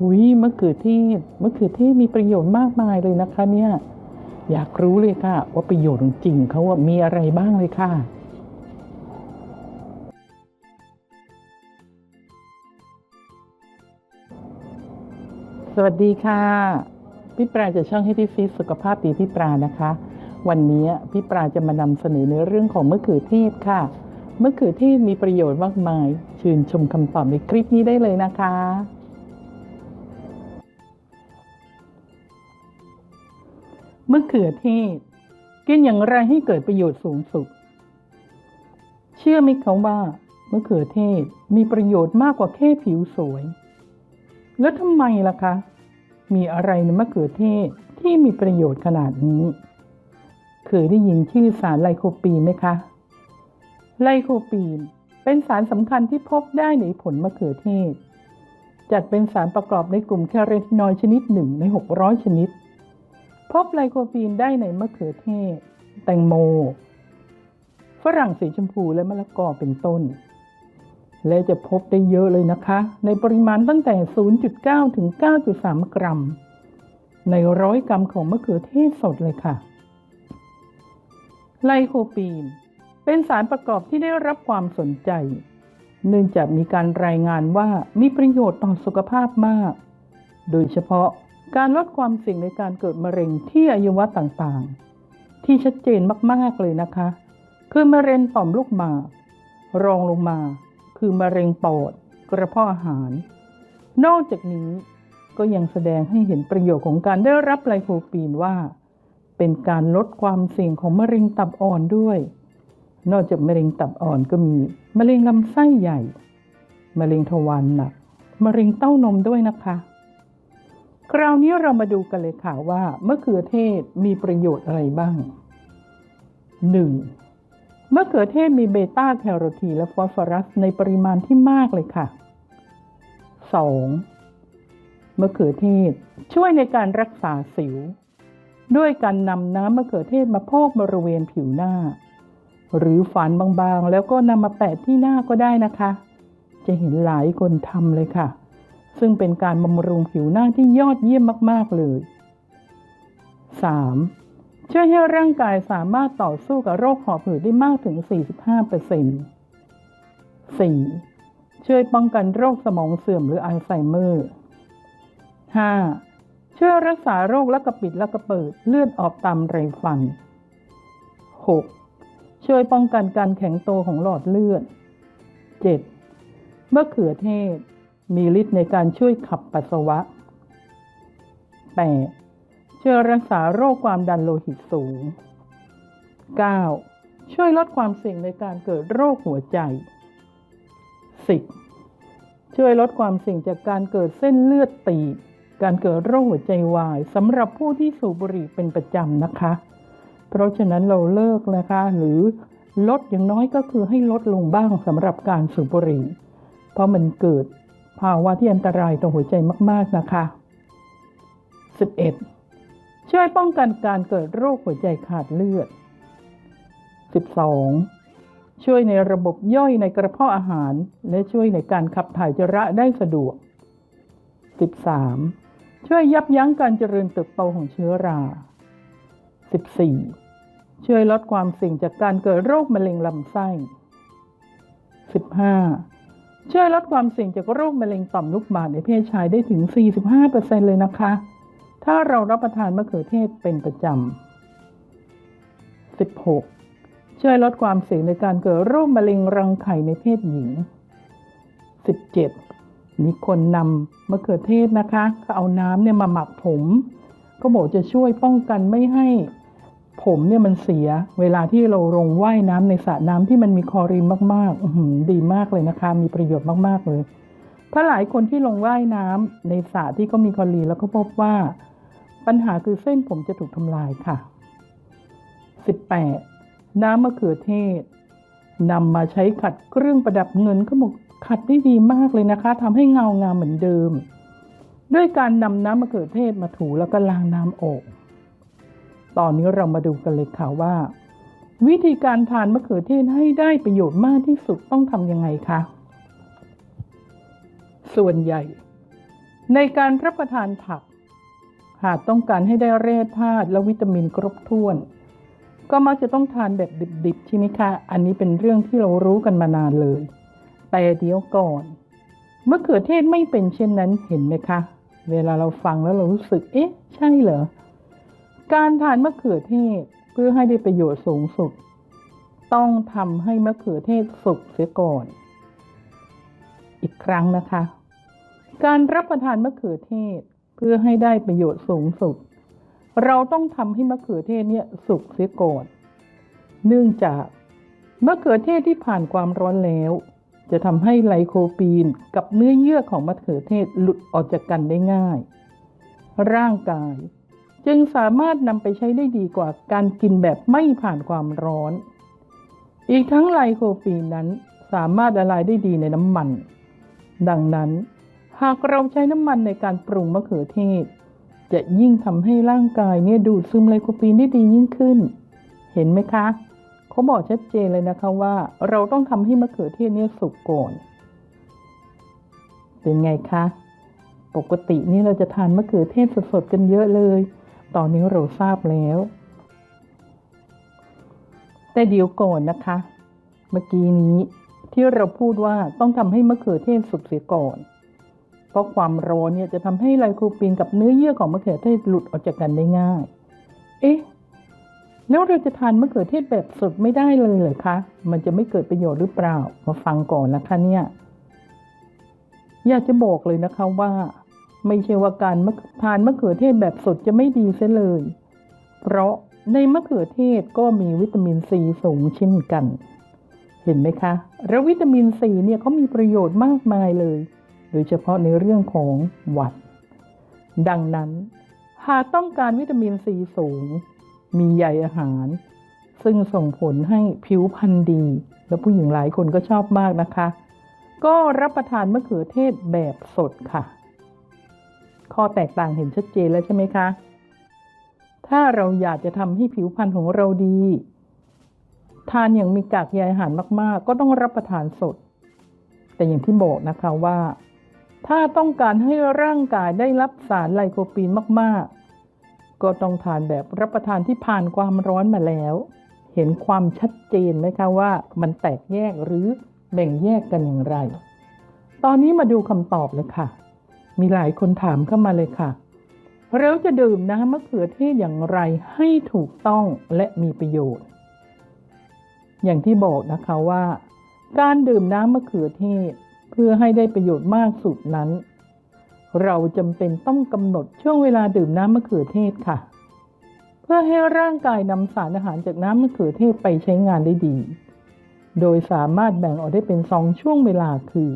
หุยมะเขือเทศมะเขือเทศมีประโยชน์มากมายเลยนะคะ เนี่ย อยากรู้เลยค่ะ ว่าประโยชน์จริงเขาว่ามีอะไรบ้างเลยค่ะสวัสดีค่ะ พี่ปราจะช่องให้พี่ฟิตสุขภาพดีพี่ปรานะคะ วันนี้พี่ปราจะมานำเสนอในเรื่องของมะเขือเทศค่ะมะเขือเทศมีประโยชน์มากมาย ชื่นชมคำตอบในคลิปนี้ได้เลยนะคะะเขือเทศ กินอย่างไรให้เกิดประโยชน์สูงสุด เชื่อไหมคะว่ามะเขือเทศมีประโยชน์มากกว่าแค่ผิวสวย แล้วทำไมล่ะคะ มีอะไรในมะเขือเทศที่มีประโยชน์ขนาดนี้ เคยได้ยินชื่อสารไลโคปีนไหมคะ ไลโคปีนเป็นสารสำคัญที่พบได้ในผลมะเขือเทศ จัดเป็นสารประกอบในกลุ่มแคโรทีนอยด์ชนิดหนึ่งใน 600 ชนิด พบไลโคปีนได้ในมะเขือเทศ แตงโม ฝรั่งสีชมพูและมะละกอเป็นต้น และจะพบได้เยอะเลยนะคะ ในปริมาณตั้งแต่ 0.9 ถึง 9.3 กรัม ในร้อยกรัมของมะเขือเทศสดเลยค่ะ ไลโคปีน เป็นสารประกอบที่ได้รับความสนใจ เนื่องจากมีการรายงานว่ามีประโยชน์ต่อสุขภาพมาก โดยเฉพาะ การลดความเสี่ยงในการเกิดมะเร็งที่อวัยวะต่างๆ ที่ชัดเจนมากๆเลยนะคะ คือมะเร็งต่อมลูกหมาก รองลงมา คือมะเร็งปอดกระเพาะอาหาร นอกจากนี้ก็ยังแสดงให้เห็นประโยชน์ของการได้รับไลโคปีนว่า เป็นการลดความเสี่ยงของมะเร็งตับอ่อนด้วย นอกจากมะเร็งตับอ่อนก็มี มะเร็งลำไส้ใหญ่ มะเร็งทวารหนัก มะเร็งเต้านมด้วยนะคะ คราวนี้เรามาดูกันเลยค่ะว่ามะเขือเทศมีประโยชน์อะไรบ้าง 1. มะเขือเทศมีเบต้าแคโรทีนและฟอสฟอรัสในปริมาณที่มากเลยค่ะ 2. มะเขือเทศช่วยในการรักษาสิว ด้วยการนำน้ำมะเขือเทศมาพอกบริเวณผิวหน้า หรือฝานบางๆ แล้วก็นำมาแปะที่หน้าก็ได้นะคะ จะเห็นหลายคนทำเลยค่ะ ซึ่งเป็นการบำรุงผิวหน้าที่ยอดเยี่ยมมากๆเลย 3. ช่วยให้ร่างกายสามารถต่อสู้กับโรคหอบหืดได้มากถึง 45% 4. ช่วยป้องกันโรคสมองเสื่อมหรืออัลไซเมอร์ 5. ช่วยรักษาโรคละกระปิดละกระเปิดเลือดออกตามไรฟัน 6. ช่วยป้องกันการแข็งโตของหลอดเลือด 7. มะเขือเทศ มีฤทธิ์ในการช่วยขับปัสสาวะ 8. ช่วยรักษาโรคความดันโลหิตสูง 9. ช่วยลดความเสี่ยงในการเกิดโรคหัวใจ 10. ช่วยลดความเสี่ยงจากการเกิดเส้นเลือดตีบการเกิดโรคหัวใจวายสำหรับผู้ที่สูบบุหรี่เป็นประจำนะคะ เพราะฉะนั้นเราเลิกนะคะ หรือลดอย่างน้อยก็คือให้ลดลงบ้างสำหรับการสูบบุหรี่ เพราะมันเกิด ภาวะที่อันตรายต่อหัวใจมากๆนะคะ 11. ช่วยป้องกันการเกิดโรคหัวใจขาดเลือด 12. ช่วยในระบบย่อยในกระเพาะอาหาร และช่วยในการขับถ่ายจระได้สะดวก 13. ช่วยยับยั้งการเจริญเติบโตของเชื้อรา 14. ช่วยลดความเสี่ยงจากการเกิดโรคมะเร็งลำไส้ 15. ช่วยลดความเสี่ยงจากโรคมะเร็งต่อมลูกหมากในเพศชายได้ถึง 45%เลยนะคะ ถ้าเรารับประทานมะเขือเทศเป็นประจำ 16. ช่วยลดความเสี่ยงในการเกิดโรคมะเร็งรังไข่ในเพศหญิง 17. มีคนนำมะเขือเทศนะคะ เอาน้ำเนี่ยมาหมักผม ก็บอกจะช่วยป้องกันไม่ให้ ผมเนี่ยมันเสียเวลาที่เราลงว่ายน้ำในสระน้ำที่มันมีคลอรีนมากๆดีมากเลยนะคะ มีประโยชน์มากๆเลยเพราะหลายคนที่ลงว่ายน้ำในสระที่ก็มีคลอรีนแล้วก็พบว่า ปัญหาคือเส้นผมจะถูกทำลายค่ะ 18. น้ำมะเขือเทศนำมาใช้ขัดเครื่องประดับเงินก็บอกขัดได้ดีมากเลยนะคะทำให้เงางามเหมือนเดิม ด้วยการนำน้ำมะเขือเทศมาถูแล้วก็ล้างน้ำออก ตอนนี้เรามาดูกันเลยค่ะว่า วิธีการทานมะเขือเทศให้ได้ประโยชน์มากที่สุดต้องทำยังไงคะส่วนใหญ่ ในการรับประทานผัก หากต้องการให้ได้แร่ธาตุและวิตามินครบถ้วน ก็มักจะต้องทานแบบดิบๆใช่ไหมคะ อันนี้เป็นเรื่องที่เรารู้กันมานานเลย แต่เดี๋ยวก่อนมะเขือเทศไม่เป็นเช่นนั้นเห็นไหมคะ เวลาเราฟังแล้วเรารู้สึก เอ๊ะ ใช่เหรอ การทานมะเขือเทศเพื่อให้ได้ประโยชน์สูงสุด ต้องทำให้มะเขือเทศสุกเสียก่อน อีกครั้งนะคะ การรับประทานมะเขือเทศเพื่อให้ได้ประโยชน์สูงสุด เราต้องทำให้มะเขือเทศเนี่ยสุกเสียก่อน เนื่องจากมะเขือเทศที่ผ่านความร้อนแล้ว จะทำให้ไลโคปีนกับเนื้อเยื่อของมะเขือเทศหลุดออกจากกันได้ง่าย ร่างกาย จึงสามารถนำไปใช้ได้ดีกว่าการกินแบบไม่ผ่านความร้อน อีกทั้งไลโคปีนนั้นสามารถละลายได้ดีในน้ำมัน ดังนั้น หากเราใช้น้ำมันในการปรุงมะเขือเทศ จะยิ่งทำให้ร่างกายเนี่ยดูดซึมไลโคปีนได้ดียิ่งขึ้น เห็นไหมคะเขาบอกชัดเจนเลยนะคะว่า เราต้องทำให้มะเขือเทศเนี่ยสุกก่อนเป็นไงคะ ปกตินี่เราจะทานมะเขือเทศสดๆกันเยอะเลย ตอนนี้เราทราบแล้ว แต่เดี๋ยวก่อนนะคะ เมื่อกี้นี้ที่เราพูดว่าต้องทำให้มะเขือเทศสุกเสียก่อน เพราะความร้อนเนี่ยจะทำให้ไลโคปีนกับเนื้อเยื่อของมะเขือเทศหลุดออกจากกันได้ง่าย เอ๊ะแล้วเราจะทานมะเขือเทศแบบสดไม่ได้เลยเหรอคะ มันจะไม่เกิดประโยชน์หรือเปล่า มาฟังก่อนนะคะเนี่ย อยากจะบอกเลยนะคะว่า ไม่ใช่ว่าการทานมะเขือเทศแบบสดจะไม่ดีเสียเลย เพราะในมะเขือเทศก็มีวิตามินซีสูงเช่นกัน เห็นไหมคะ แล้ววิตามินซีเนี่ยเขามีประโยชน์มากมายเลย โดยเฉพาะในเรื่องของหวัด ดังนั้น หากต้องการวิตามินซีสูง มีใยอาหาร ซึ่งส่งผลให้ผิวพรรณดี และผู้หญิงหลายคนก็ชอบมากนะคะ ก็รับประทานมะเขือเทศแบบสดค่ะ ข้อแตกต่างเห็นชัดเจนแล้วใช่ไหมคะ ถ้าเราอยากจะทำให้ผิวพรรณของเราดี ทานอย่างมีกากใยอาหารมาก ๆ ก็ต้องรับประทานสด แต่อย่างที่บอกนะคะว่า ถ้าต้องการให้ร่างกายได้รับสารไลโคปีนมาก ๆ ก็ต้องทานแบบรับประทานที่ผ่านความร้อนมาแล้ว เห็นความชัดเจนไหมคะว่ามันแตกแยกหรือแบ่งแยกกันอย่างไร ตอนนี้มาดูคำตอบเลยค่ะ มีหลายคนถามเข้ามาเลยค่ะเราจะดื่มน้ำมะเขือเทศอย่างไรให้ถูกต้องและมีประโยชน์ อย่างที่บอกนะคะว่า การดื่มน้ำมะเขือเทศเพื่อให้ได้ประโยชน์มากสุดนั้น เราจำเป็นต้องกำหนดช่วงเวลาดื่มน้ำมะเขือเทศค่ะ เพื่อให้ร่างกายนำสารอาหารจากน้ำมะเขือเทศไปใช้งานได้ดี โดยสามารถแบ่งออกได้เป็นสองช่วงเวลาคือ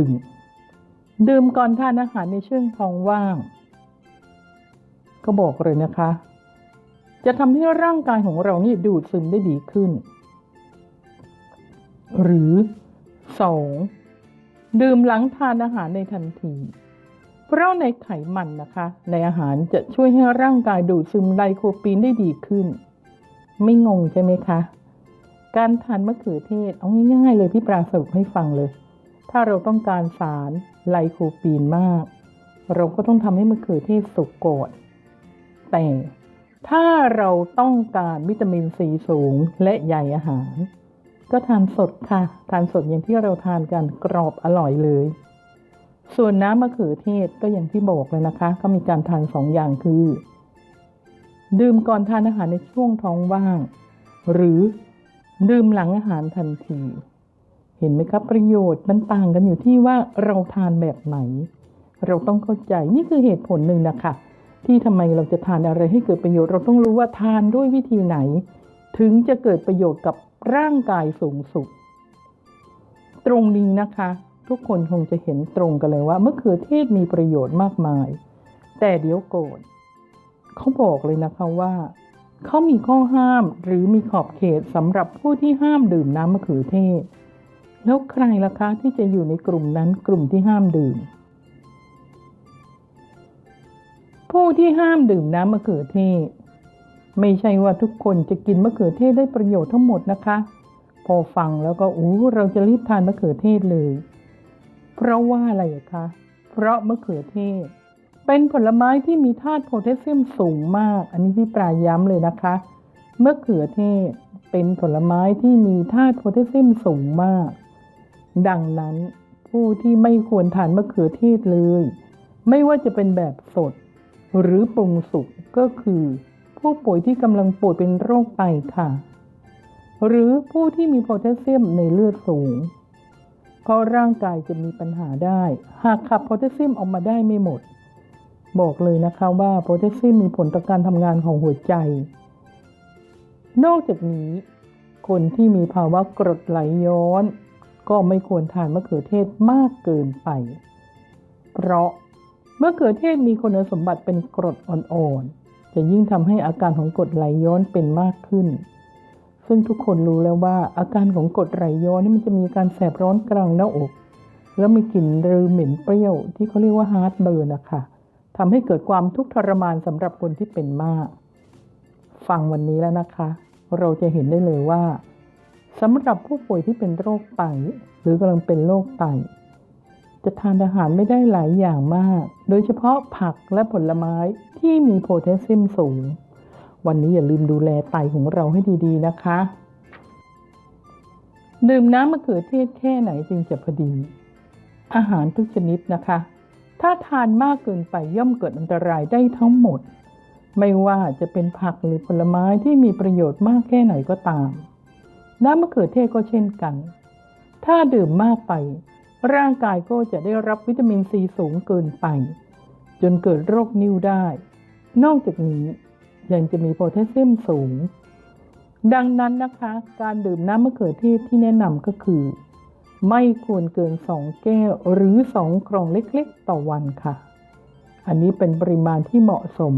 1. ดื่มก่อนทานอาหารในช่วงท้องว่าง ก็บอกเลยนะคะ จะทำให้ร่างกายของเรานี่ดูดซึมได้ดีขึ้น หรือ 2. ดื่มหลังทานอาหารในทันที เพราะในไขมันนะคะ ในอาหารจะช่วยให้ร่างกายดูดซึมไลโคปีนได้ดีขึ้น ไม่งงใช่ไหมคะ การทานมะเขือเทศเอาง่ายๆเลยพี่ปราสรุปให้ฟังเลย ถ้าเราต้องการสารไลโคปีนมาก เราก็ต้องทำให้มะเขือเทศสุกก่อน แต่ถ้าเราต้องการวิตามินซีสูงและใยอาหาร ก็ทานสดค่ะ ทานสดอย่างที่เราทานกันกรอบอร่อยเลย ส่วนน้ำมะเขือเทศก็อย่างที่บอกเลยนะคะ ก็มีการทานสองอย่างคือ ดื่มก่อนทานอาหารในช่วงท้องว่าง หรือดื่มหลังอาหารทันที เห็นไหมครับประโยชน์มันต่างกันอยู่ที่ว่าเราทานแบบไหน เราต้องเข้าใจนี่คือเหตุผลหนึ่งนะคะที่ทำไมเราจะทานอะไรให้เกิดประโยชน์ เราต้องรู้ว่าทานด้วยวิธีไหน ถึงจะเกิดประโยชน์กับร่างกายสูงสุด ตรงนี้นะคะ ทุกคนคงจะเห็นตรงกันเลยว่ามะเขือเทศมีประโยชน์มากมาย แต่เดี๋ยวโก่อนเขาบอกเลยนะคะว่าเขามีข้อห้ามหรือมีขอบเขตสำหรับผู้ที่ห้ามดื่มน้ำมะเขือเทศ แล้วใครล่ะคะที่จะอยู่ในกลุ่มนั้นกลุ่มที่ห้ามดื่ม ผู้ที่ห้ามดื่มน้ำมะเขือเทศ ไม่ใช่ว่าทุกคนจะกินมะเขือเทศได้ประโยชน์ทั้งหมดนะคะ พอฟังแล้วก็อู้เราจะรีบทานมะเขือเทศเลย เพราะว่าอะไรคะ เพราะมะเขือเทศ เป็นผลไม้ที่มีธาตุโพแทสเซียมสูงมาก อันนี้พี่ปลายย้ำเลยนะคะมะเขือเทศเป็นผลไม้ที่มีธาตุโพแทสเซียมสูงมาก ดังนั้นผู้ที่ไม่ควรทานมะเขือเทศเลย ไม่ว่าจะเป็นแบบสด หรือปรุงสุกก็คือ ผู้ป่วยที่กำลังป่วยเป็นโรคไตค่ะ หรือผู้ที่มีโพแทสเซียมในเลือดสูง เพราะร่างกายจะมีปัญหาได้ หากขับโพแทสเซียมออกมาได้ไม่หมด บอกเลยนะคะว่าโพแทสเซียมมีผลต่อการทำงานของหัวใจ นอกจากนี้คนที่มีภาวะกรดไหลย้อน ก็ไม่ควรทานมะเขือเทศมากเกินไป เพราะมะเขือเทศมีคุณสมบัติเป็นกรดอ่อนๆ จะยิ่งทำให้อาการของกรดไหลย้อนเป็นมากขึ้น ซึ่งทุกคนรู้แล้วว่าอาการของกรดไหลย้อนนี่มันจะมีการแสบร้อนกลางหน้าอก แล้วมีกลิ่นรือเหม็นเปรี้ยวที่เขาเรียกว่าฮาร์ดเบิร์นนะคะทำให้เกิดความทุกข์ทรมานสำหรับคนที่เป็นมาก ฟังวันนี้แล้วนะคะ เราจะเห็นได้เลยว่า สำหรับผู้ป่วยที่เป็นโรคไตหรือกำลังเป็นโรคไตจะทานอาหารไม่ได้หลายอย่างมาก โดยเฉพาะผักและผลไม้ที่มีโพแทสเซียมสูง วันนี้อย่าลืมดูแลไตของเราให้ดีๆนะคะ ดื่มน้ำมะเขือเทศแค่ไหนจึงจะพอดี อาหารทุกชนิดนะคะ ถ้าทานมากเกินไปย่อมเกิดอันตรายได้ทั้งหมด ไม่ว่าจะเป็นผักหรือผลไม้ที่มีประโยชน์มากแค่ไหนก็ตาม น้ำมะเขือเทศก็เช่นกัน ถ้าดื่มมากไป ร่างกายก็จะได้รับวิตามินซีสูงเกินไป จนเกิดโรคนิ่วได้ นอกจากนี้ยังจะมีโพแทสเซียมสูง ดังนั้นนะคะ การดื่มน้ำมะเขือเทศที่แนะนำก็คือ ไม่ควรเกิน 2 แก้วหรือ 2กล่องเล็กๆ ต่อวันค่ะ อันนี้เป็นปริมาณที่เหมาะสม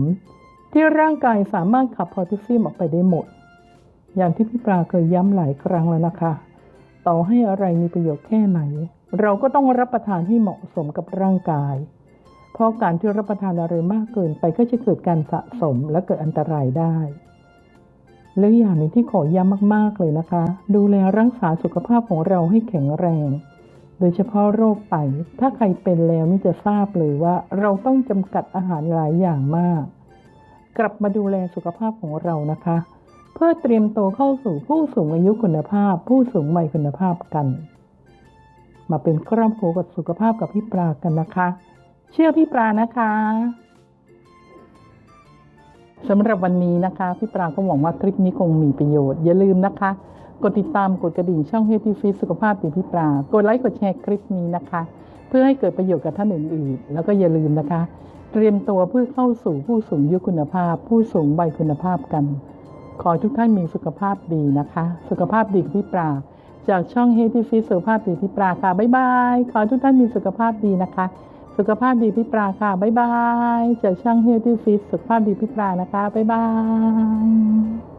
ที่ร่างกายสามารถขับโพแทสเซียมออกไปได้หมด อย่างที่พี่ปลาเคยย้ำหลายครั้งแล้วนะคะ ต่อให้อะไรมีประโยชน์แค่ไหน เราก็ต้องรับประทานให้เหมาะสมกับร่างกาย เพราะการที่รับประทานอะไรมากเกินไปก็จะเกิดการสะสมและเกิดอันตรายได้ แล้วอย่างหนึ่งที่ขอย้ำมากๆเลยนะคะ ดูแลรักษาสุขภาพของเราให้แข็งแรง โดยเฉพาะโรคไตถ้าใครเป็นแล้วนี่จะทราบเลยว่า เราต้องจำกัดอาหารหลายอย่างมาก กลับมาดูแลสุขภาพของเรานะคะ เพื่อเตรียมตัวเข้าสู่ผู้สูงอายุคุณภาพ ผู้สูงวัยคุณภาพกัน มาเป็นครอบครัวกับสุขภาพกับพี่ปลากันนะคะ เชื่อพี่ปลานะคะสำหรับวันนี้นะคะ พี่ปลาก็หวังว่าคลิปนี้คงมีประโยชน์ อย่าลืมนะคะ กดติดตามกดกระดิ่งช่องเฮทีฟีสุขภาพดีพี่ปลากดไลค์กดแชร์คลิปนี้นะคะ เพื่อให้เกิดประโยชน์กับท่านอื่นๆ แล้วก็อย่าลืมนะคะ เตรียมตัวเพื่อเข้าสู่ผู้สูงอายุคุณภาพ ผู้สูงวัยคุณภาพกัน ขอให้ทุกท่านมีสุขภาพดีนะคะ สุขภาพดีพี่ปลาจากช่องเฮทีฟิสุขภาพดีพี่ปลาค่ะ บ๊ายบาย ขอให้ทุกท่านมีสุขภาพดีนะคะ สุขภาพดีพี่ปลาค่ะ บ๊ายบาย จากช่องเฮทีฟีสุขภาพดีพี่ปลานะคะ บ๊ายบาย